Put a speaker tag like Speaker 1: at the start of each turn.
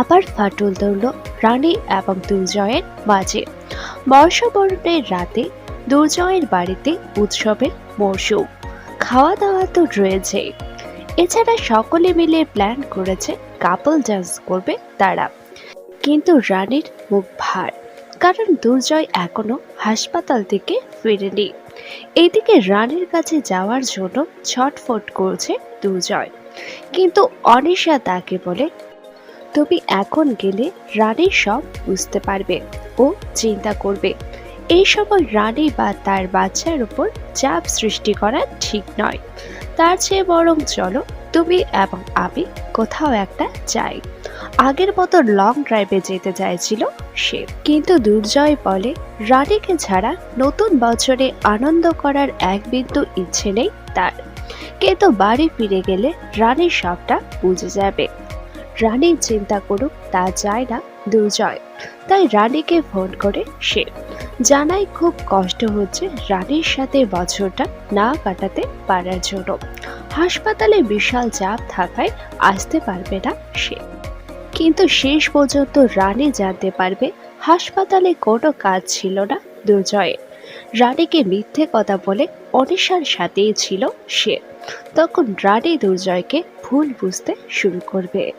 Speaker 1: আবার ফাটল ধরল রানী এবং দুর্জয়ের মাঝে। বর্ষবরণের রাতে দুর্জয়ের বাড়িতে উৎসবের মরশুম। খাওয়া দাওয়া তো রয়েছে। এছাড়া সকলে মিলে প্ল্যান করেছে কাপল ডান্স করবে তারা। কিন্তু রানীর মুখ ভার, কারণ দুর্জয় এখনও হাসপাতাল থেকে ফিরেনি। এইদিকে রানীর কাছে যাওয়ার জন্য ছটফট করছে দুর্জয়। কিন্তু অনিশা তাকে বলে তুমি এখন গেলে রানী সব বুঝতে পারবে ও চিন্তা করবে। এই সময় রানী বা তার বাচ্চার উপর চাপ সৃষ্টি করা ঠিক নয়। তার চেয়ে বরং চলো, তুমি এবং আমি কোথাও একটা যাই। আগের মতো লং ড্রাইভে যেতে চাইছিল সে। কিন্তু দুর্জয় বলে, রানীকে ছাড়া নতুন বছরে আনন্দ করার এক বিন্দু ইচ্ছে নেই তার। কিন্তু বাড়ি ফিরে গেলে রানী সবটা বুঝে যাবে। রানী চিন্তা করুক, তা যায় না, দুর্জয়। তাই রানীকে ফোন করে সে। জানাই খুব কষ্ট হচ্ছে রানীর সাথে বছরটা না কাটাতে পারার জন্য। হাসপাতালে বিশাল চাপ থাকায় আসতে পারবে না সে। কিন্তু শেষ পর্যন্ত রানী জানতে পারবে হাসপাতালে কোনো কাজ ছিল না দুর্জয়ে রানীকে মিথ্যে কথা বলে অনিশার সাথেই ছিল সে। তখন রানী দুর্জয়কে ভুল বুঝতে শুরু করবে।